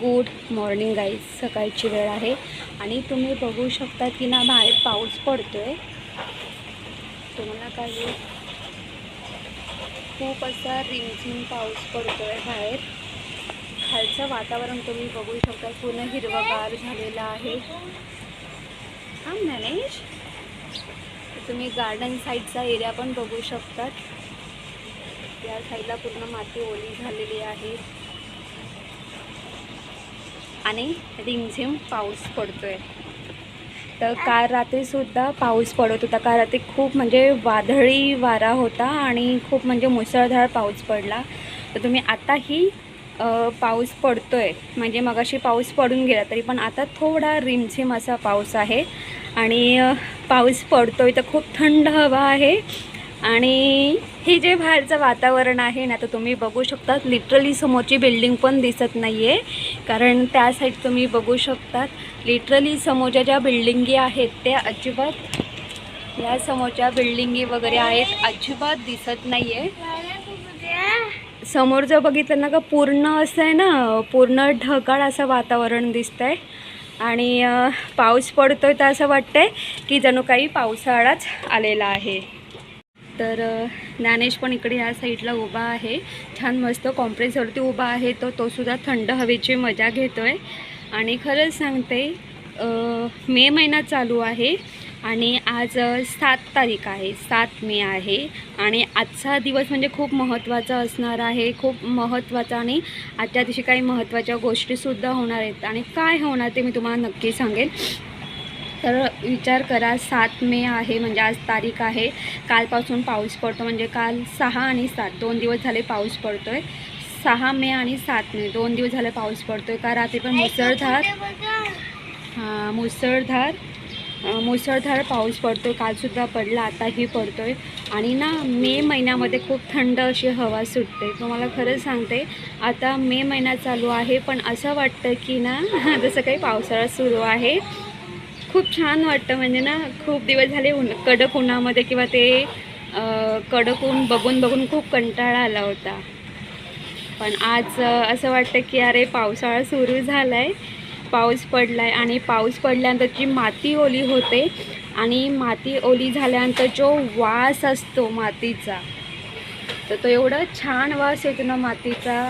Good morning guys सकाळची वेळ आहे. आणि तुम्ही बघू शकता की ना बाहेर पाऊस पडतो आहे तुम्हाला काही खूप असा रिमझिम पाऊस पडतो आहे बाहेर. खालचं वातावरण तुम्ही बघू शकता पूर्ण हिरवगार झालेलं आहे. हा मॅनेज? तुम्ही गार्डन साईडचा एरिया पण बघू शकतात. या साईडला पूर्ण माती ओली झालेली आहे. आणि रिमझिम पाऊस पडतो आहे तर काल रात्रीसुद्धा पाऊस पडत होता. काल रात्री खूप म्हणजे वादळी वारा होता आणि खूप म्हणजे मुसळधार पाऊस पडला. तर तुम्ही आताही पाऊस पडतो आहे म्हणजे मगाशी पाऊस पडून गेला तरी पण आता थोडा रिमझिम असा पाऊस आहे. आणि पाऊस पडतो आहे तर खूप थंड हवा आहे. आणि हे जे बाहेरचं वातावरण आहे ना तर तुम्ही बघू शकता लिटरली समोरची बिल्डिंग पण दिसत नाही आहे कारण त्या साईड तुम्ही बघू शकतात. लिटरली समोरच्या ज्या बिल्डिंगी आहेत त्या अजिबात या समोरच्या बिल्डिंगी वगैरे आहेत अजिबात दिसत नाही आहे समोर जर बघितलं ना का पूर्ण असं आहे ना पूर्ण ढगाळ असं वातावरण दिसतं आहे आणि पाऊस पडतोय तर असं वाटतंय की जणू काही पावसाळाच आलेला आहे. तर ज्ञानेश पण इकडे या साईडला उभा आहे. छान मस्त कॉम्प्रेसवरती उभा आहे तो तो सुद्धा थंड हवेची मजा घेतो आहे आणि खरंच सांगते मे महिना चालू आहे आणि आज सात तारीख आहे. सात मे आहे आणि आजचा दिवस म्हणजे खूप महत्त्वाचा असणार आहे. खूप महत्त्वाचा आणि आजच्या दिवशी काही महत्त्वाच्या गोष्टीसुद्धा होणार आहेत. आणि काय होणार ते मी तुम्हाला नक्की सांगेन. तर विचार करा सात मे आहे म्हणजे आज तारीख आहे. कालपासून पाऊस पडतो म्हणजे काल सहा आणि सात दोन दिवस झाले पाऊस पडतो आहे सहा मे आणि सात मे दोन दिवस झाले पाऊस पडतो आहे का रात्री पण मुसळधार? हां मुसळधार. मुसळधार पाऊस पडतो कालसुद्धा पडला आताही पडतो आहे आणि ना मे महिन्यामध्ये खूप थंड अशी हवा सुटते. तुम्हाला खरंच सांगते आता मे महिना चालू आहे पण असं वाटतं की ना जसं काही पावसाळा सुरू आहे खूप छान वाटतं म्हणजे ना खूप दिवस झाले उन कडक उन्हामध्ये किंवा ते कडक ऊन बघून बघून खूप कंटाळा आला होता. पण आज असं वाटतं की अरे पावसाळा सुरू झाला आहे पाऊस पडला आहे आणि पाऊस पडल्यानंतर जी माती ओली होते आणि माती ओली झाल्यानंतर जो वास असतो मातीचा तर तो एवढा छान वास येतो ना मातीचा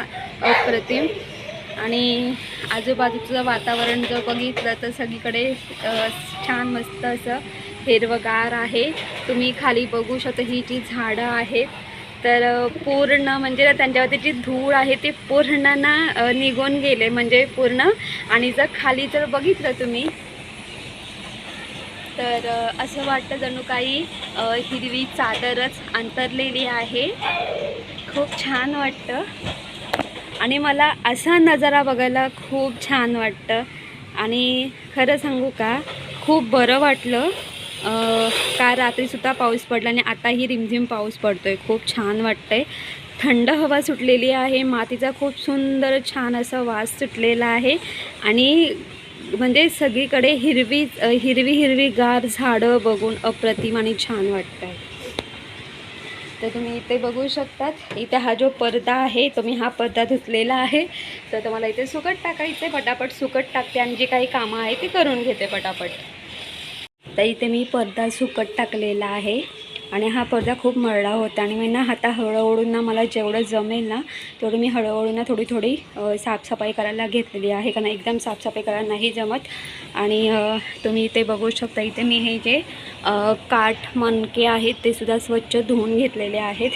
अप्रतिम. आणि आजूबाजूचं वातावरण जर बघितलं तर सगळीकडे छान मस्त असं हिरवगार आहे. तुम्ही खाली बघू शकता ही जी झाडं आहेत. तर पूर्ण म्हणजे त्यांच्यावरती जी धूळ आहे ते पूर्ण ना निघून गेले म्हणजे पूर्ण. आणि जर खाली जर बघितलं तुम्ही तर असं वाटतं जणू काही हिरवी चादरच अंतरलेली आहे. खूप छान वाटतं. आणि मला असा नजारा बघायला खूप छान वाटतं. आणि खरं सांगू का खूप बरं वाटलं. का रात्रीसुद्धा पाऊस पडला आणि आताही रिमझिम पाऊस पडतो आहे खूप छान वाटतं आहे थंड हवा सुटलेली आहे. मातीचा खूप सुंदर छान असा वास सुटलेला आहे. आणि म्हणजे सगळीकडे हिरवी हिरवी हिरवी गार झाडं बघून अप्रतिम आणि छान वाटतं आहे तर तुम्ही इथे बघू शकतात. इथे हा जो पडदा आहे तो मी हा पडदा धुतलेला आहे. तर तुम्हाला इथे सुकट टाकायचं आहे पटापट सुकट टाकते आणि जे काही कामं आहे ते करून घेते पटापट. तर इथे मी पडदा सुकट टाकलेला आहे. आणि हा पडदा खूप मळला होता आणि मी ना आता हळूहळू ना मला जेवढं जमेल ना तेवढं मी हळूहळू ना थोडी थोडी साफसफाई करायला घेतलेली आहे. कारण एकदम साफसफाई करायला नाही जमत. आणि तुम्ही इथे बघू शकता इथे मी हे जे काठ मणके आहेत ते सुद्धा स्वच्छ धुवून घेतलेले आहेत.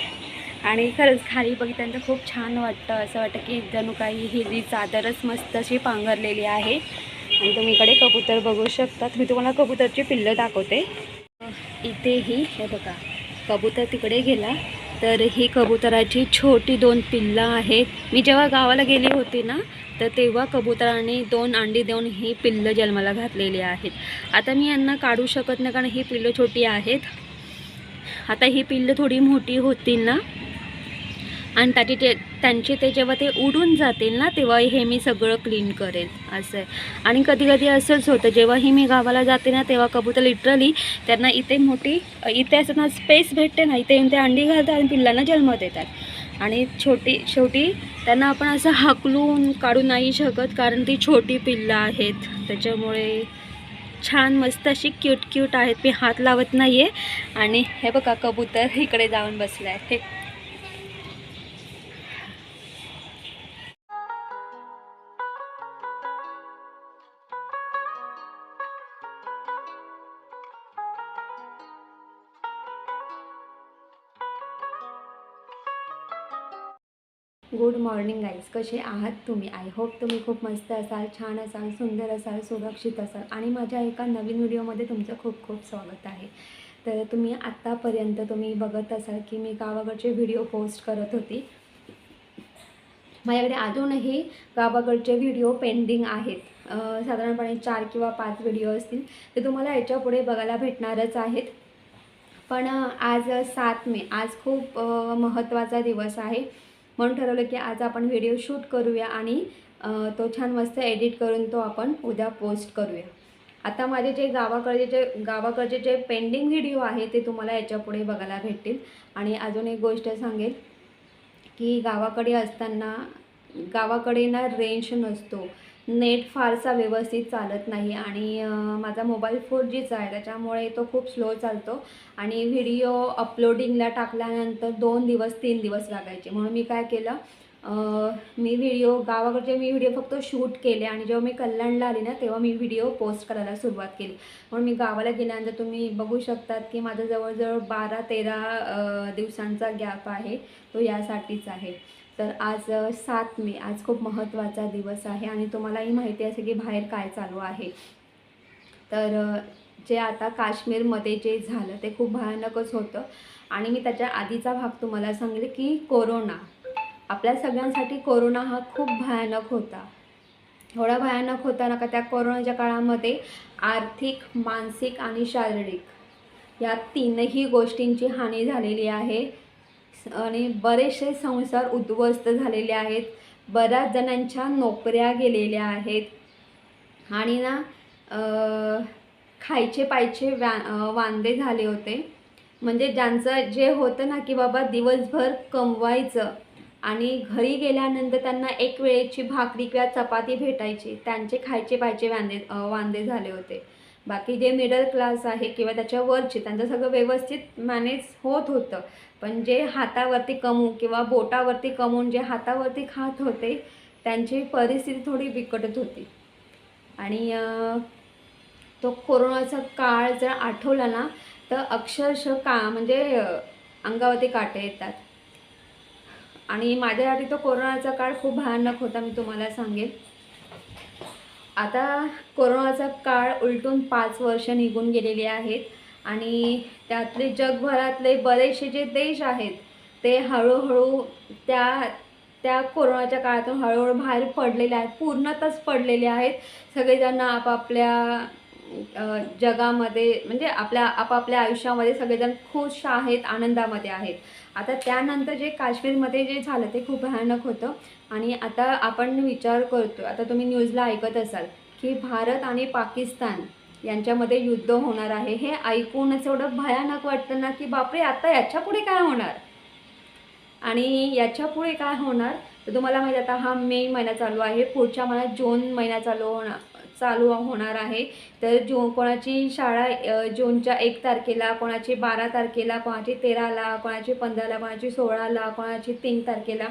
आणि खरंच खाली बघितल्यानंतर खूप छान वाटतं. असं वाटतं की जणू काही हिरवी चादरच मस्त अशी पांघरलेली आहे. आणि तुम्ही इकडे कबूतर बघू शकतात मी तुम्हाला कबूतरची पिल्लं दाखवते. इथेही हे बघा. कबूतर तिकडे गेला. तर ही कबुतराची छोटी दोन पिल्लं आहेत. मी जेव्हा गावाला गेली होती ना तर तेव्हा कबुतराने दोन अंडी देऊन ही पिल्लं जन्माला घातलेली आहेत. आता मी यांना काढू शकत नाही कारण ही पिल्लं छोटी आहेत. आता ही पिल्लं थोडी मोठी होतील ना. आणि त्याची ते त्यांचे ते जेव्हा ते उडून जातील ना तेव्हा हे मी सगळं क्लीन करेन. असं आहे. आणि कधी कधी असंच होतं जेव्हाही मी गावाला जाते ना तेव्हा कबूतर लिटरली त्यांना इथे मोठी इथे असं ना स्पेस भेटते ना इथे येऊन ते अंडी घालतात आणि पिल्लांना जन्म देतात. आणि छोटी शेवटी त्यांना आपण असं हाकलून काढू नाही शकत कारण ती छोटी पिल्लं आहेत. त्याच्यामुळे छान मस्त अशी क्यूट क्यूट आहेत. मी हात लावत नाही आहे आणि हे बघा कबूतर इकडे जाऊन बसलं आहे हे गुड मॉर्निंग गाईज. कसे आहात तुम्ही? आय होप तुम्ही खूप मस्त असाल छान असाल सुंदर असाल सुरक्षित असाल आणि माझ्या एका नवीन व्हिडिओमध्ये तुमचं खूप खूप स्वागत आहे. तर तुम्ही आत्तापर्यंत तुम्ही बघत असाल की मी गावाकडचे व्हिडिओ पोस्ट करत होती. माझ्याकडे अजूनही गावाकडचे व्हिडिओ पेंडिंग आहेत. साधारणपणे चार किंवा पाच व्हिडिओ असतील ते तुम्हाला याच्यापुढे बघायला भेटणारच आहेत. पण आज सात मे आज खूप महत्त्वाचा दिवस आहे. म्हणून ठरवलं की आज आपण व्हिडिओ शूट करूया आणि तो छान मस्त एडिट करून तो आपण उद्या पोस्ट करूया. आता माझे जे गावाकडचे जे गावाकडचे जे पेंडिंग व्हिडिओ आहे ते तुम्हाला याच्यापुढे बघायला भेटतील. आणि अजून एक गोष्ट सांगेल की गावाकडे असताना गावाकडे ना रेंज नसतो. नेट फारसा व्यवस्थित चालत नाही आणि माझा मोबाईल फोर जीचा आहे त्याच्यामुळे तो खूप स्लो चालतो आणि व्हिडिओ अपलोडिंगला टाकल्यानंतर दोन दिवस तीन दिवस लागायचे. म्हणून मी काय केलं मी व्हिडिओ गावाकडचे मी व्हिडिओ फक्त शूट केले आणि जेव्हा मी कल्याणला आली ना तेव्हा मी व्हिडिओ पोस्ट करायला सुरुवात केली. म्हणून मी गावाला गेल्यानंतर तुम्ही बघू शकतात की माझा जवळजवळ बारा तेरा दिवसांचा गॅप आहे तो यासाठीच आहे. तर आज सात मे आज खूप महत्त्वाचा दिवस आहे आणि तुम्हालाही माहिती असेल की बाहेर काय चालू आहे. तर जे आता काश्मीरमध्ये जे झालं ते खूप भयानकच होतं आणि मी त्याच्या आधीचा भाग तुम्हाला सांगेल की कोरोना. आपल्या सगळ्यांसाठी कोरोना हा खूप भयानक होता. एवढा भयानक होता ना का त्या कोरोनाच्या काळामध्ये आर्थिक मानसिक आणि शारीरिक या तीनही गोष्टींची हानी झालेली आहे. आणि बरेचसे संसार उद्ध्वस्त झालेले आहेत. बऱ्याच जणांच्या नोकऱ्या गेलेल्या आहेत. आणि ना खायचे पायचे व्या वांदे झाले होते. म्हणजे ज्यांचं जे होतं ना की बाबा दिवसभर कमवायचं आणि घरी गेल्यानंतर त्यांना एक वेळेची भाकरी किंवा चपाती भेटायची त्यांचे खायचे पायचे वांदे वांदे झाले होते. बाकी जे मिडल क्लास आहे किंवा त्याच्यावरचे त्यांचं सगळं व्यवस्थित मॅनेज होत होतं. पण जे हातावरती कमवू किंवा बोटावरती कमवून जे हातावरती खात होते त्यांची परिस्थिती थोडी बिकटत होती. आणि तो कोरोनाचा काळ जर आठवला ना तर अक्षरशः का म्हणजे अंगावरती काटे येतात. आणि माझ्यासाठी तो कोरोनाचा काळ खूप भयानक होता मी तुम्हाला सांगेन. आता कोरोनाचा काळ उलटून पाच वर्ष निघून गेलेली आहेत. आणि त्यातले जगभरातले बरेचसे जे देश आहेत ते हळूहळू त्या त्या कोरोनाच्या काळातून हळूहळू बाहेर पडलेले आहेत पूर्णतच पडलेले आहेत. सगळेजण आपापल्या जगामध्ये म्हणजे आपल्या आपापल्या आयुष्यामध्ये सगळेजण खुश आहेत आनंदामध्ये आहेत. आता त्यानंतर जे काश्मीरमध्ये जे झालं ते खूप भयानक होतं. आणि आता आपण विचार करतो आता तुम्ही न्यूजला ऐकत असाल की भारत आणि पाकिस्तान यांच्यामध्ये युद्ध होणार आहे हे ऐकूनच एवढं भयानक वाटतं ना की बापरे आता याच्यापुढे काय होणार? आणि याच्यापुढे काय होणार? तर तुम्हाला माहिती आता हा मे महिना चालू आहे. पुढच्या महिन्यात जून महिना चालू होणार चालू होणार आहे. तर जो कोणाची शाळा जूनच्या एक तारखेला कोणाची बारा तारखेला कोणाची तेराला कोणाची पंधराला कोणाची सोळाला कोणाची तीन तारखेला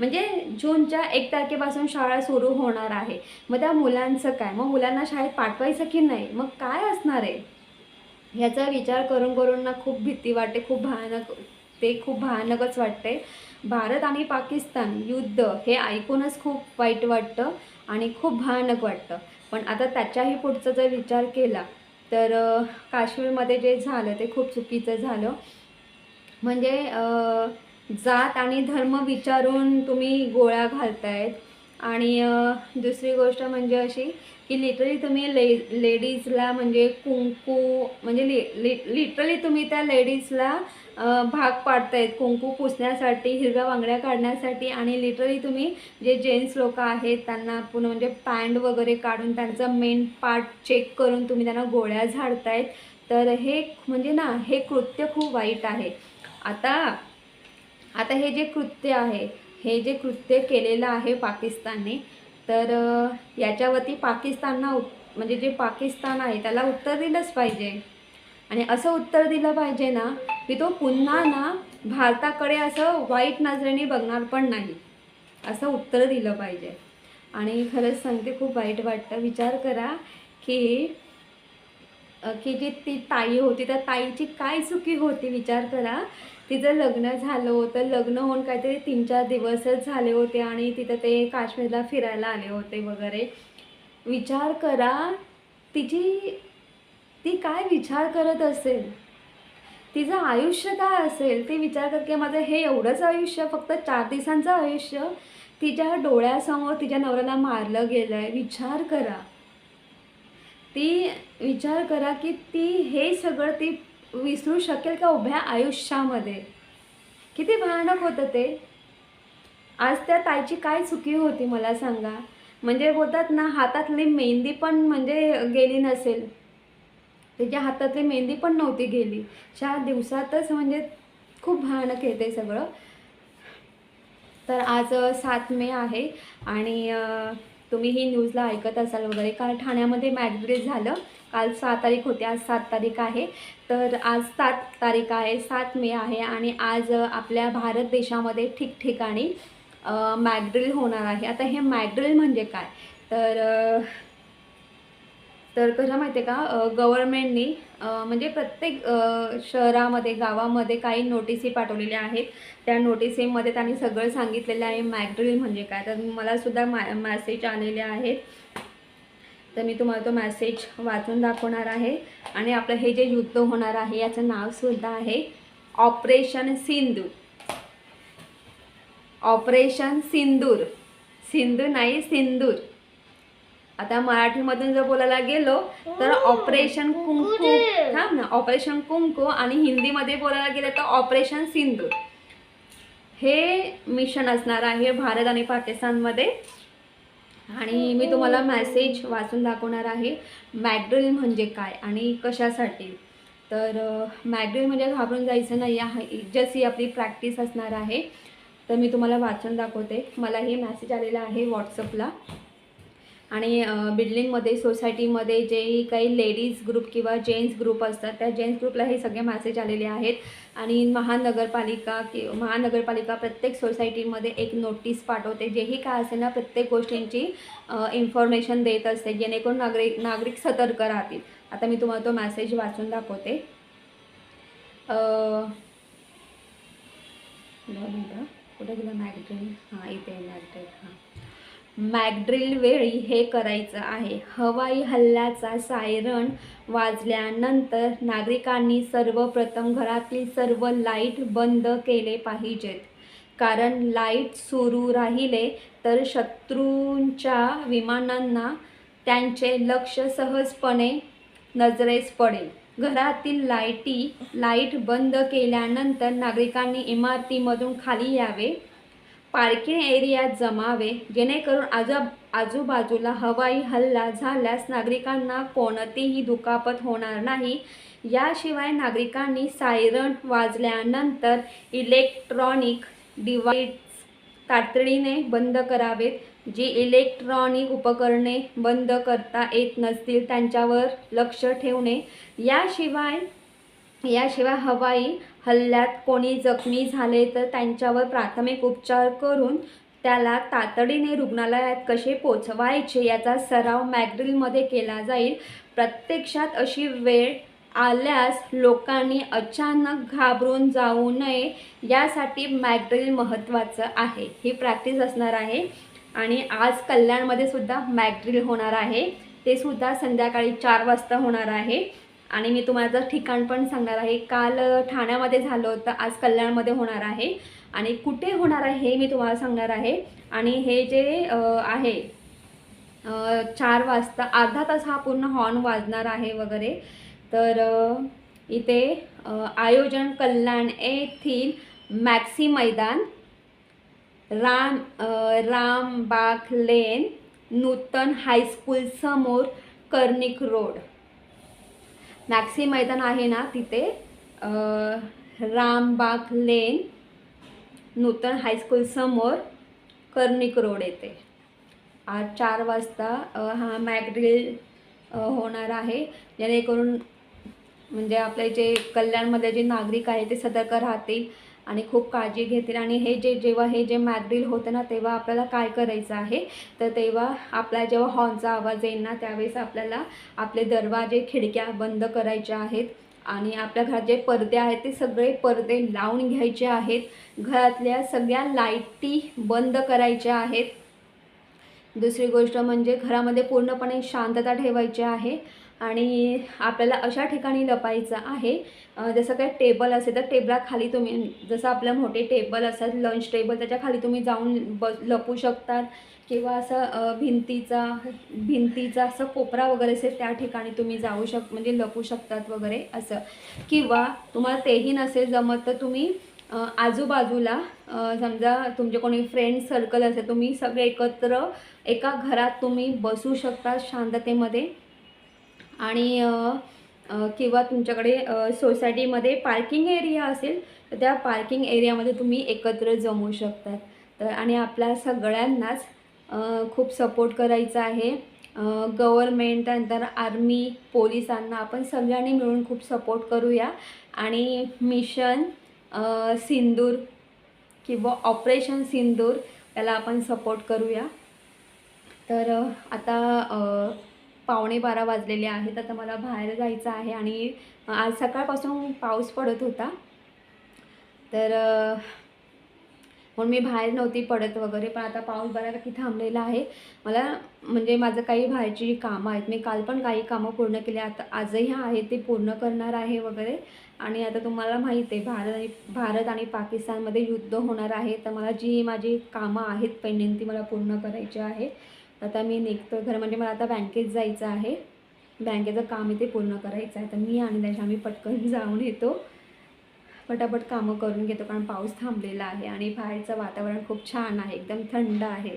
म्हणजे जूनच्या एक तारखेपासून शाळा सुरू होणार आहे. मग त्या मुलांचं काय? मग मुलांना शाळेत पाठवायचं की नाही? मग काय असणार आहे? ह्याचा विचार करून करून ना खूप भीती वाटते खूप भयानक ते खूप भयानकच वाटते. भारत आणि पाकिस्तान युद्ध हे ऐकूनच खूप वाईट वाटतं आणि खूप भयानक वाटतं. पण आता त्याच्याही पुढचा जर विचार केला तर काश्मीरमध्ये जे झालं ते खूप चुकीचं झालं. म्हणजे जात आणि धर्म विचारून तुम्ही गोळ्या घालतायत. आणि दुसरी गोष्ट म्हणजे अशी की लिटरली तुम्ही ले लेडीजला म्हणजे कुंकू म्हणजे लि लि लिटरली तुम्ही त्या लेडीजला भाग पाडतायत. कुंकू पुसण्यासाठी हिरव्या बांगड्या काढण्यासाठी आणि लिटरली तुम्ही जे जेंट्स लोक आहेत त्यांना पुन्हा म्हणजे पॅन्ट वगैरे काढून त्यांचा मेन पार्ट चेक करून तुम्ही त्यांना गोळ्या झाडतायत. तर हे म्हणजे ना हे कृत्य खूप वाईट आहे. आता आता हे जे कृत्य आहे हे जे कृत्य केलेलं आहे पाकिस्तानने तर याच्यावरती पाकिस्तानना म्हणजे जे पाकिस्तान आहे त्याला उत्तर दिलंच पाहिजे. आणि असं उत्तर दिलं पाहिजे ना की तो पुन्हा ना भारताकडे असं वाईट नजरेने बघणार पण नाही. असं उत्तर दिलं पाहिजे. आणि खरंच सांगते खूप वाईट वाटतं. विचार करा की की जी ती ताई होती त्या ताईची काय चुकी होती विचार करा. तिचं लग्न झालं होतं लग्न होऊन काहीतरी तीन चार दिवसच झाले होते आणि तिथं ते काश्मीरला फिरायला आले होते वगैरे. विचार करा तिची ती काय विचार करत असेल? तिचं आयुष्य काय असेल? ती विचार कर की माझं हे एवढंच आयुष्य फक्त चार दिवसांचं आयुष्य तिच्या डोळ्यासमोर तिच्या नवऱ्याला मारलं गेलं आहे विचार करा. ती विचार करा की ती हे सगळं ती विसरू शकेल का उभ्या आयुष्यामध्ये? किती भयानक होतं ते. आज त्या ताईची काय चुकी होती मला सांगा. म्हणजे बोलतात ना हातातली मेहंदी पण म्हणजे गेली नसेल. त्याच्या हातातली मेहंदी पण नव्हती गेली. चार दिवसातच म्हणजे खूप भयानक येते सगळं. तर आज सात मे आहे आणि तुम्ही ही न्यूजला ऐकत असाल वगैरे. काल ठाण्यामध्ये मॅगड्रिल झालं. काल सहा तारीख होती. आज सात तारीख आहे. तर आज सात तारीख आहे. सात मे आहे आणि आज आपल्या भारत देशामध्ये ठिकठिकाणी मॅगड्रिल होणार आहे. आता हे मॅगड्रिल म्हणजे काय? तर तर कसं माहिती आहे का गव्हर्मेंटनी म्हणजे प्रत्येक शहरामध्ये गावामध्ये काही नोटिसी पाठवलेल्या आहेत. त्या नोटिसीमध्ये त्यांनी सगळं सांगितलेलं आहे. मॅगड्रिल म्हणजे काय? तर मलासुद्धा मॅ मॅसेज आलेले आहेत. तर मी तुम्हाला तो मॅसेज वाचून दाखवणार आहे. आणि आपलं हे जे युद्ध होणार आहे याचं नावसुद्धा आहे ऑपरेशन सिंधू ऑपरेशन सिंदूर. सिंधू नाही सिंदूर. आता मराठीमधून जर बोलायला गेलो तर ऑपरेशन कुंकू हा ना. ऑपरेशन कुंकू आणि हिंदीमध्ये बोलायला गेलं तर ऑपरेशन सिंदूर हे मिशन असणार आहे भारत आणि पाकिस्तानमध्ये. आणि मी तुम्हाला मॅसेज वाचून दाखवणार आहे मॅगड्रिल म्हणजे काय आणि कशासाठी. तर मॅगड्रिल म्हणजे घाबरून जायचं नाही आहे. जस्ट ही आपली प्रॅक्टिस असणार आहे. तर मी तुम्हाला वाचून दाखवते. मला हे मॅसेज आलेला आहे व्हॉट्सअपला आणि बिल्डिंगमध्ये सोसायटीमध्ये जे काही लेडीज ग्रुप किंवा जेंट्स ग्रुप असतात त्या जेंट्स ग्रुपला हे सगळे मॅसेज आलेले आहेत. आणि महानगरपालिका कि महानगरपालिका प्रत्येक सोसायटीमध्ये एक नोटीस पाठवते. जेही काय असेल ना प्रत्येक गोष्टींची इन्फॉर्मेशन देत असते जेणेकरून नागरिक नागरिक सतर्क राहतील. आता मी तुम्हाला तो मॅसेज वाचून दाखवते. अ, कुठे गेलं मॅगड्रिल हां इथे मॅगड्रिल हां. मॅगड्रिल वेळी हे करायचं आहे. हवाई हल्ल्याचा सायरन वाजल्यानंतर नागरिकांनी सर्वप्रथम घरातील सर्व लाइट बंद केले पाहिजेत. कारण लाइट सुरू राहिले तर शत्रूंच्या विमानांना त्यांचे लक्ष सहजपणे नजरेस पडेल. घरातील लाईटी लाइट बंद केल्यानंतर नागरिकांनी इमारतीमधून खाली यावे. पार्किंग एरियात जमावे जेणेकरून आजू आजूबाजूला हवाई हल्ला झाल्यास नागरिकांना कोणतीही दुखापत होणार नाही. याशिवाय नागरिकांनी सायरन वाजल्यानंतर इलेक्ट्रॉनिक डिवाइस तातडीने बंद करावेत. जी इलेक्ट्रॉनिक उपकरणे बंद करता येत नसतील त्यांच्यावर लक्ष ठेवणे. याशिवाय याशिवाय हवाई हल्ल्यात कोणी जखमी झाले तर त्यांच्यावर प्राथमिक उपचार करून त्याला तातडीने रुग्णालयात कसे पोचवायचे याचा सराव मॅग्रिलमध्ये केला जाईल. प्रत्यक्षात अशी वेळ आल्यास लोकांनी अचानक घाबरून जाऊ नये यासाठी मॅग्रिल महत्त्वाचं आहे. ही प्रॅक्टिस असणार आहे आणि आज कल्याणमध्ये सुद्धा मॅग्रिल होणार आहे. ते सुद्धा संध्याकाळी चार वाजता होणार आहे. आणि मी तुम्हाला ठिकाण पण सांगणार आहे काल ठाण्यामध्ये झालं होतं आज कल्याणमध्ये होणार आहे. आणि कुठे होणार आहे हे मी तुम्हाला सांगणार आहे. आणि हे जे आहे चार वाजता अर्धा तास हा पूर्ण हॉर्न वाजणार आहे वगैरे. तर इथे आयोजन कल्याण येथील Maxi Maidan Ram Rambag lane Nutan high school समोर कर्णिक रोड. मॅक्सी मैदान आहे ना तिथे. रामबाग लेन नूतन हायस्कूलसमोर कर्णिक रोड येते. आज चार वाजता हा मॅगड्रिल होणार आहे. जेणेकरून म्हणजे आपले जे कल्याणमध्ये जे नागरिक आहे ते सतर्क राहतील. आणि खूप काळजी घेतील. आणि हे जे जेव्हा हे जे मॅग्रिल होतं ना तेव्हा आपल्याला काय करायचं आहे? तर तेव्हा आपला जेव्हा हॉर्नचा आवाज येईल ना त्यावेळेस आपल्याला आपले दरवाजे खिडक्या बंद करायच्या आहेत. आणि आपल्या घरात जे पडदे आहेत ते सगळे पडदे लावून घ्यायचे आहेत. घरातल्या सगळ्या लाईटी बंद करायच्या आहेत. दुसरी गोष्ट म्हणजे घरामध्ये पूर्णपणे शांतता ठेवायची आहे. आणि आपल्याला अशा ठिकाणी लपायचं आहे. जसं काय टेबल असेल तर टेबलाखाली तुम्ही जसं आपलं मोठे टेबल असतात लंच टेबल त्याच्याखाली तुम्ही जाऊन ब लपू शकतात. किंवा असं भिंतीचा भिंतीचा असं कोपरा वगैरे असेल त्या ठिकाणी तुम्ही जाऊ शक म्हणजे लपू शकतात वगैरे असं. किंवा तुम्हाला तेही नसेल जमत तर तुम्ही आजूबाजूला समजा तुमचे कोणी फ्रेंड सर्कल असेल तुम्ही सगळे एकत्र एका घरात तुम्ही बसू शकता शांततेमध्ये. आणि किंवा तुमच्याकडे सोसायटीमध्ये पार्किंग एरिया असेल तर त्या पार्किंग एरियामध्ये तुम्ही एकत्र जमू शकतात. तर आणि आपल्या सगळ्यांनाच खूप सपोर्ट करायचा आहे. गव्हर्मेंट त्यानंतर आर्मी पोलिसांना आपण सगळ्यांनी मिळून खूप सपोर्ट करूया. आणि मिशन सिंदूर किंवा ऑपरेशन सिंदूर याला आपण सपोर्ट करूया. तर आता पावणे बारा वाजलेले आहेत. आता मला बाहेर जायचं आहे आणि आज सकाळपासून पाऊस पडत होता. तर म्हणून मी बाहेर नव्हती पडत वगैरे पण आता पाऊस बऱ्यापैकी थांबलेला आहे. मला म्हणजे माझं काही बाहेरची जी कामं आहेत. मी काल पण काही कामं पूर्ण केली. आता आजही आहे ते पूर्ण करणार आहे वगैरे. आणि आता तुम्हाला माहीत आहे भारत आणि भारत आणि पाकिस्तानमध्ये युद्ध होणार आहे. तर मला जी माझी कामं आहेत पेंडिंग ती मला पूर्ण करायची आहे. आता मी निघतो घर म्हणजे मला आता बँकेत जायचं आहे. बँकेचं काम आहे ते पूर्ण करायचं आहे. तर मी आणि त्याच्या आम्ही पटकन जाऊन येतो. पटापट कामं करून घेतो कारण पाऊस थांबलेला आहे आणि बाहेरचं वातावरण खूप छान आहे. एकदम थंड आहे.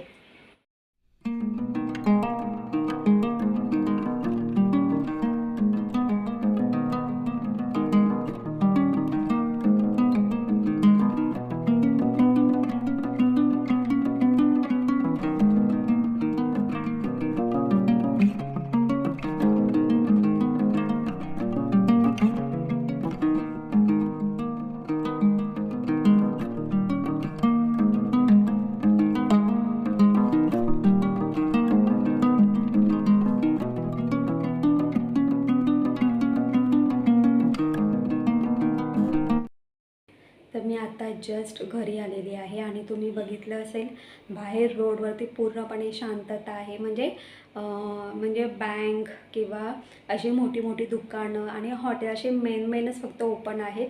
घरी आलेली आहे आणि तुम्ही बघितलं असेल बाहेर रोडवरती पूर्णपणे शांतता आहे. म्हणजे म्हणजे बँक किंवा अशी मोठी मोठी दुकानं आणि हॉटेल असे मेन मेनच फक्त ओपन आहेत.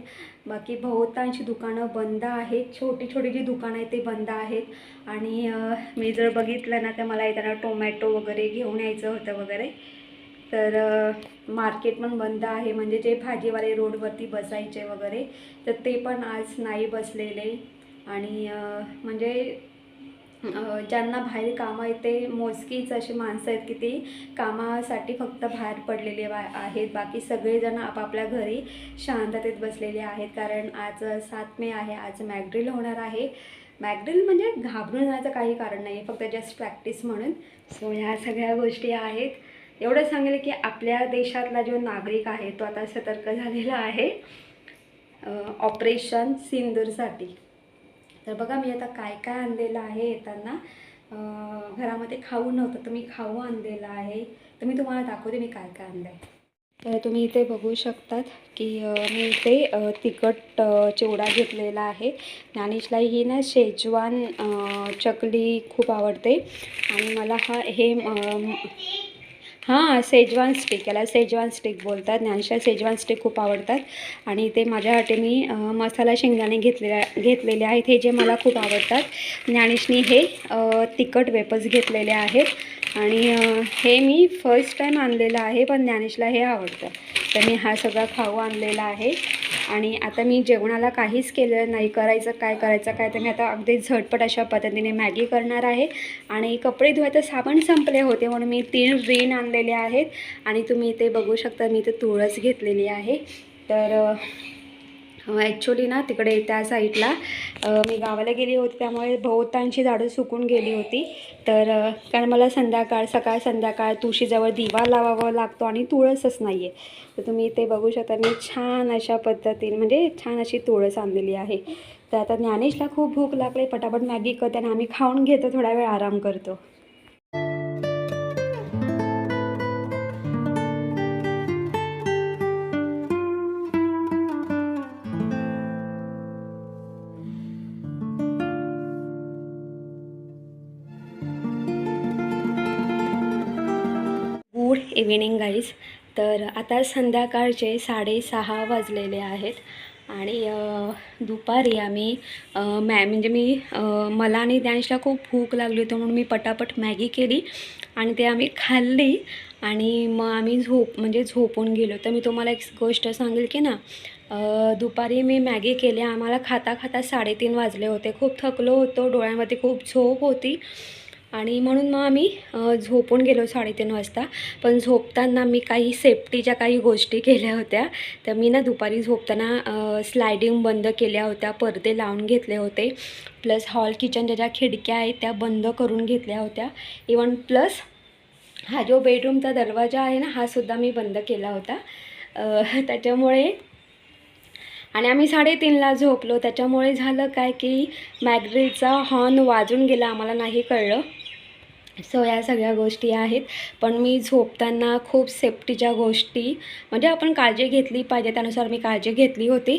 बाकी बहुतांशी दुकानं बंद आहेत. छोटी छोटी जी दुकानं आहेत ते बंद आहेत. आणि मी जर बघितलं ना तर मला येताना टोमॅटो वगैरे घेऊन यायचं होतं वगैरे. तर मार्केट पण बंद आहे. म्हणजे जे भाजीवाले रोडवरती बसायचे वगैरे तर ते पण आज नाही बसलेले. आणि म्हणजे ज्यांना बाहेर कामं आहेत ते मोजकीच अशी माणसं आहेत की ती कामासाठी फक्त बाहेर पडलेले आहेत. बाकी सगळेजण आपापल्या घरी शांततेत बसलेले आहेत. कारण आज सात मे आहे. आज मॅगड्रिल होणार आहे. मॅगड्रिल म्हणजे घाबरून जाण्याचं काही कारण नाही फक्त जस्ट प्रॅक्टिस म्हणून. सो ह्या सगळ्या गोष्टी आहेत. एवढं सांगेल की आपल्या देशातला जो नागरिक आहे तो आता सतर्क झालेला आहे. ऑपरेशन सिंदूरसाठी. तर बघा मी आता काय काय आणलेलं आहे येताना. घरामध्ये खाऊ नव्हतं तर मी खाऊ आणलेलं आहे. तर मी तुम्हाला दाखवते मी काय काय आणलं आहे तर तुम्ही इथे बघू शकतात की मी इथे तिखट चिवडा घेतलेला आहे. ज्ञानेशला ही ना शेजवान चकली खूप आवडते. आणि मला हा हे हां सेजवान स्टिक याला सेजवान स्टिक बोलतात. ज्ञानशा सेजवान स्टिक खूप आवडतात. आणि ते माझ्यासाठी मी मसाला शेंगदाणे घेतलेल्या घेतलेले आहेत. हे जे मला खूप आवडतात. ज्ञानेशनी हे तिखट वेपर्स घेतलेले आहेत. आणि हे मी फर्स्ट टाईम आणलेलं आहे पण ज्ञानेशला हे आवडतं. तर मी हा सगळा खाऊ आणलेला आहे. आणि आता मी जेवणाला काहीच केलेलं नाही करायचं काय करायचं काय तर मी आता अगदी झटपट अशा पद्धतीने मॅगी करणार आहे. आणि कपडे धुवायचं साबण संपले होते म्हणून मी तीन रीण आणलेले आहेत. आणि तुम्ही इथे बघू शकता मी इथे तुळस घेतलेली आहे. तर ॲक्च्युली ना तिकडे त्या साईडला मी गावाला गेली होती त्यामुळे बहुतांशी झाडं सुकून गेली होती. तर कारण मला संध्याकाळ सकाळ संध्याकाळ तुळशीजवळ दिवा लावावा लागतो आणि तुळसच नाही आहे तर तुम्ही ते बघू शकता मी छान अशा पद्धतीने म्हणजे छान अशी तुळस आणलेली आहे. तर आता ज्ञानेशला खूप भूक लागली पटापट मॅगी करते आणि आम्ही खाऊन घेतो थोडा वेळ आराम करतो. इव्हिनिंग गाईज तर आता संध्याकाळचे साडेसहा वाजलेले आहेत. आणि दुपारी आम्ही मॅ म्हणजे मी मला आणि ज्ञानेशला खूप भूक लागली होती म्हणून मी पटापट मॅगी केली आणि ते आम्ही खाल्ली. आणि मग आम्ही झोप म्हणजे झोपून गेलो. तर मी तुम्हाला एक गोष्ट सांगेल की ना दुपारी मी मॅगी केली. आम्हाला खाता खाता साडेतीन वाजले होते. खूप थकलो होतो. डोळ्यामध्ये खूप झोप होती. आणि म्हणून मग आम्ही झोपून गेलो साडेतीन वाजता. पण झोपताना मी काही सेफ्टीच्या काही गोष्टी केल्या होत्या. तर मी ना दुपारी झोपताना स्लायडिंग बंद केल्या होत्या पडदे लावून घेतले होते. प्लस हॉल किचनच्या ज्या खिडक्या आहेत त्या बंद करून घेतल्या होत्या. इवन प्लस हा जो बेडरूमचा दरवाजा आहे ना हा सुद्धा मी बंद केला होता. त्याच्यामुळे आणि आम्ही साडेतीनला झोपलो. त्याच्यामुळे झालं काय की मॅगड्रिलचा हॉर्न वाजून गेला आम्हाला नाही कळलं. सो या सगळ्या गोष्टी आहेत. पण मी झोपताना खूप सेफ्टीच्या गोष्टी म्हणजे आपण काळजी घेतली पाहिजे त्यानुसार मी काळजी घेतली होती.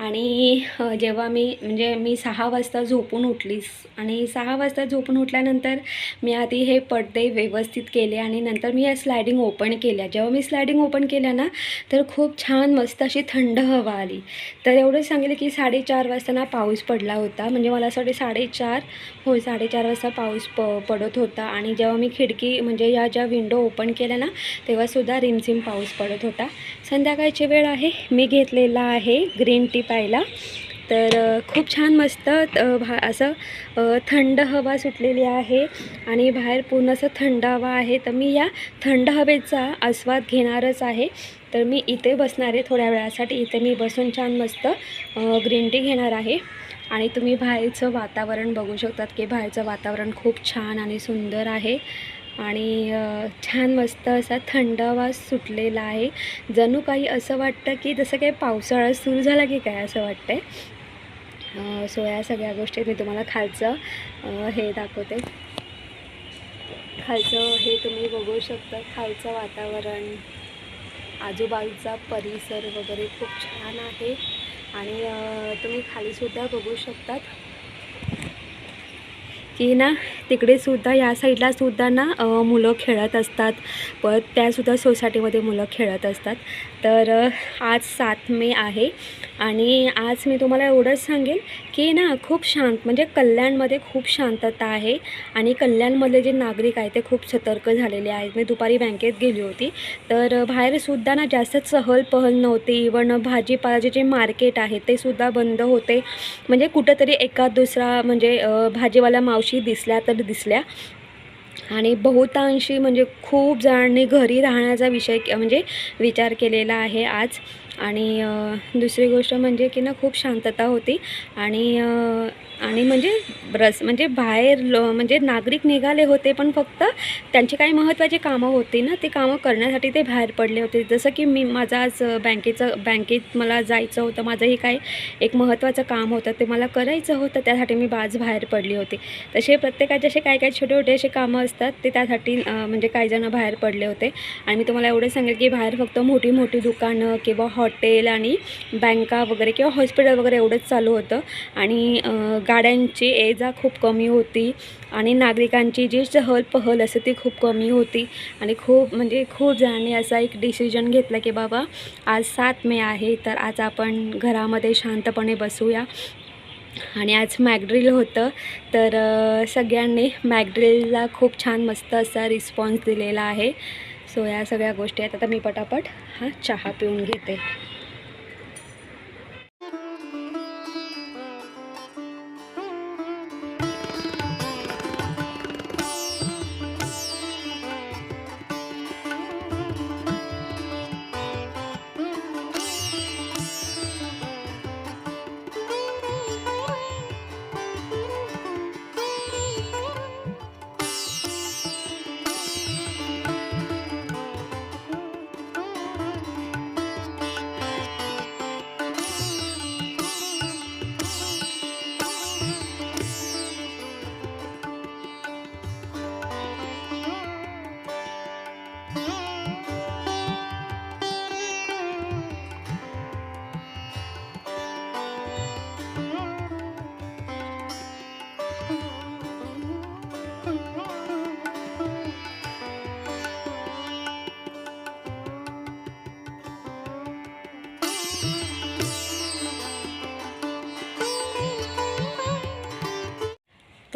आणि जेव्हा मी म्हणजे मी सहा वाजता झोपून उठलीस आणि सहा वाजता झोपून उठल्यानंतर मी आधी हे पडदे व्यवस्थित केले आणि नंतर मी या स्लायडिंग ओपन केल्या. जेव्हा मी स्लायडिंग ओपन केल्या ना तर खूप छान मस्त अशी थंड हवा आली. तर एवढं सांगितलं की साडेचार वाजता ना पाऊस पडला होता. म्हणजे मला असं वाटते साडेचार हो साडेचार वाजता पाऊस प पडत होता. आणि जेव्हा मी खिडकी म्हणजे या ज्या विंडो ओपन केल्या ना तेव्हासुद्धा रिमझिम पाऊस पडत होता. संध्याकाळची वेळ आहे मी घेतलेला आहे ग्रीन टी प्यायला तर खूप छान मस्त भा असं थंड हवा सुटलेली आहे आणि बाहेर पूर्ण असं थंड हवा आहे. तर मी या थंड हवेचा आस्वाद घेणारच आहे. तर मी इथे बसणार आहे थोड्या वेळासाठी. इथे मी बसून छान मस्त ग्रीन टी घेणार आहे. आणि तुम्ही बाहेरचं वातावरण बघू शकतात की बाहेरचं वातावरण खूप छान आणि सुंदर आहे. आणि छान मस्त असा थंडवास सुटलेला आहे. जणू काही असं वाटतं की जसं काही पावसाळा सुरू झाला की काय असं वाटतं आहे सो या सगळ्या गोष्टी मी तुम्हाला खालचं हे दाखवते. खालचं हे तुम्ही बघू शकता. खालचं वातावरण आजूबाजूचा परिसर वगैरे खूप छान आहे. आणि तुम्ही खालीसुद्धा बघू शकतात. की ना तिकडे सुद्धा या साईडला सुद्धा ना मुलं खेळत असतात. परत त्यासुद्धा सोसायटीमध्ये मुलं खेळत असतात. तर आज सात मे आहे आणि आज मी तुम्हाला एवढंच सांगेल की ना खूप शांत म्हणजे कल्याणमध्ये खूप शांतता आहे आणि कल्याणमधले जे नागरिक आहेत ते खूप सतर्क झालेले आहेत. मी दुपारी बँकेत गेली होती. तर बाहेरसुद्धा ना जास्त चहल पहल नव्हती. इवन भाजीपाल्याचे जे मार्केट आहे ते सुद्धा बंद होते. म्हणजे कुठंतरी एका दुसरा म्हणजे भाजीवाला मावशी दिसल्या तर दिसल्या. आणि बहुतांशी म्हणजे खूप जणांनी घरी राहण्याचा विषय म्हणजे विचार केलेला आहे आज. आणि दुसरी गोष्ट म्हणजे की ना खूप शांतता होती आणि आणि म्हणजे रस म्हणजे बाहेर ल म्हणजे नागरिक निघाले होते पण फक्त त्यांची काही महत्त्वाची कामं होती ना ते कामं करण्यासाठी ते बाहेर पडले होते. जसं की मी माझं आज बँकेचं बँकेत मला जायचं होतं माझंही काही एक महत्त्वाचं काम होतं ते मला करायचं होतं त्यासाठी मी आज बाहेर पडली होती. तसे प्रत्येकाचे असे काय काय छोटे छोटे असे कामं असतात ते त्यासाठी म्हणजे काही जणं बाहेर पडले होते. आणि मी तुम्हाला एवढं सांगेल की बाहेर फक्त मोठी मोठी दुकानं किंवा हॉटेल आणि बँका वगैरे किंवा हॉस्पिटल वगैरे एवढंच चालू होतं. आणि गाड्यांची ये जा खूप कमी होती आणि नागरिकांची जी चहल पहल असते ती खूप कमी होती. आणि खूप म्हणजे खूप जणांनी असा एक डिसिजन घेतला की बाबा आज सात मे आहे तर आज आपण घरामध्ये शांतपणे बसूया. आणि आज मॅगड्रिल होतं तर सगळ्यांनी मॅगड्रिलला खूप छान मस्त असा रिस्पॉन्स दिलेला आहे. सो या सगळ्या गोष्टी आहेत. आता मी पटापट हा चहा पिऊन घेते.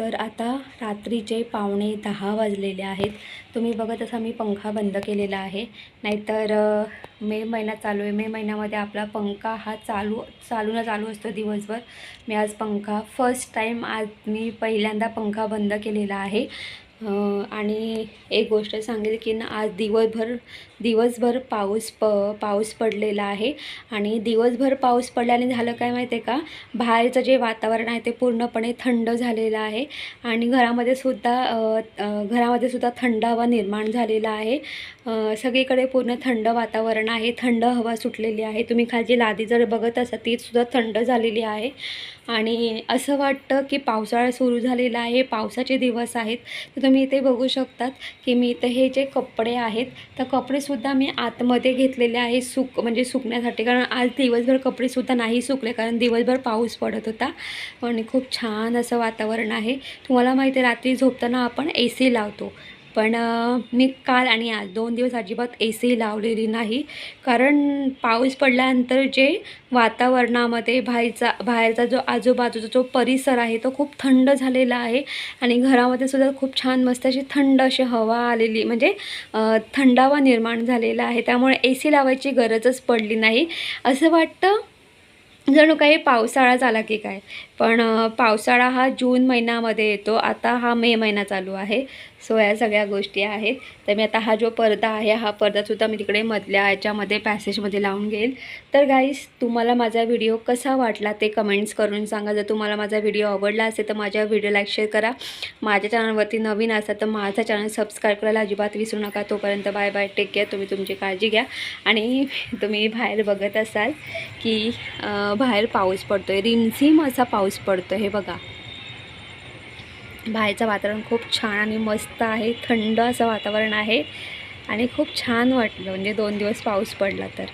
तर आता रात्रीचे पावणे दहा वाजलेले आहेत. तुम्ही बघत असा मी पंखा बंद केलेला आहे. नाहीतर मे महिना चालू आहे. मे महिन्यामध्ये आपला पंखा हा चालू चालू ना चालू असतो दिवसभर. मी आज पंखा फर्स्ट टाईम आज मी पहिल्यांदा पंखा बंद केलेला आहे. आणि एक गोष्ट सांगेल की ना आज दिवसभर दिवसभर पाऊस प पाऊस पडलेला आहे. आणि दिवसभर पाऊस पडल्याने झालं काय माहिती आहे का? बाहेरचं जे वातावरण आहे ते पूर्णपणे थंड झालेलं आहे. आणि घरामध्ये सुद्धा घरामध्ये सुद्धा थंड हवा निर्माण झालेला आहे. सगळीकडे पूर्ण थंड वातावरण आहे. थंड हवा सुटलेली आहे. तुम्ही खालची लादी जर बघत असाल ती सुद्धा थंड झालेली आहे. आणि असं वाटतं की पावसाळा सुरू झालेला आहे. पावसाचे दिवस आहेत. तर तुम्ही इथे बघू शकतात की मी इथे हे जे कपडे आहेत तर कपडे कपडेसुद्धा मी आतमध्ये घेतलेले आहे सुक म्हणजे सुकण्यासाठी. कारण आज दिवसभर कपडेसुद्धा नाही सुकले कारण दिवसभर पाऊस पडत होता. आणि खूप छान असं वातावरण आहे. तुम्हाला माहिती आहे रात्री झोपताना आपण ए सी लावतो. पण मी काल आणि आज दोन दिवस अजिबात ए सी लावलेली नाही. कारण पाऊस पडल्यानंतर जे वातावरणामध्ये बाहेरचा बाहेरचा जो आजूबाजूचा जो परिसर आहे तो खूप थंड झालेला आहे. आणि घरामध्ये सुद्धा खूप छान मस्त अशी थंड अशी हवा आलेली म्हणजे थंडावा निर्माण झालेला आहे. त्यामुळे ए सी लावायची गरजच पडली नाही. असं वाटतं जणू काही पावसाळाच आला की काय. पण पावसाळा हा जून महिन्यामध्ये येतो. आता हा मे महिना चालू आहे. सो या सगळ्या गोष्टी आहेत. तर मी आता हा जो पडदा आहे हा पडदासुद्धा मी तिकडे मधल्या याच्यामध्ये पॅसेजमध्ये लावून घेईल. तर गाईस तुम्हाला माझा व्हिडिओ कसा वाटला ते कमेंट्स करून सांगा. जर तुम्हाला माझा व्हिडिओ आवडला असेल तर माझ्या व्हिडिओला लाईक शेअर करा. माझ्या चॅनलवरती नवीन असा तर माझा चॅनल सबस्क्राईब करायला अजिबात विसरू नका. तोपर्यंत बाय बाय टेक केअर तुम्ही तुमची काळजी घ्या. आणि तुम्ही बाहेर बघत असाल की बाहेर पाऊस पडतो आहे रिमझिम असा पाऊस पडतो हे बघा. बाहेरचं वातावरण खूप छान आणि मस्त आहे. थंड असं वातावरण आहे आणि खूप छान वाटलं. म्हणजे दोन दिवस पाऊस पडला तर.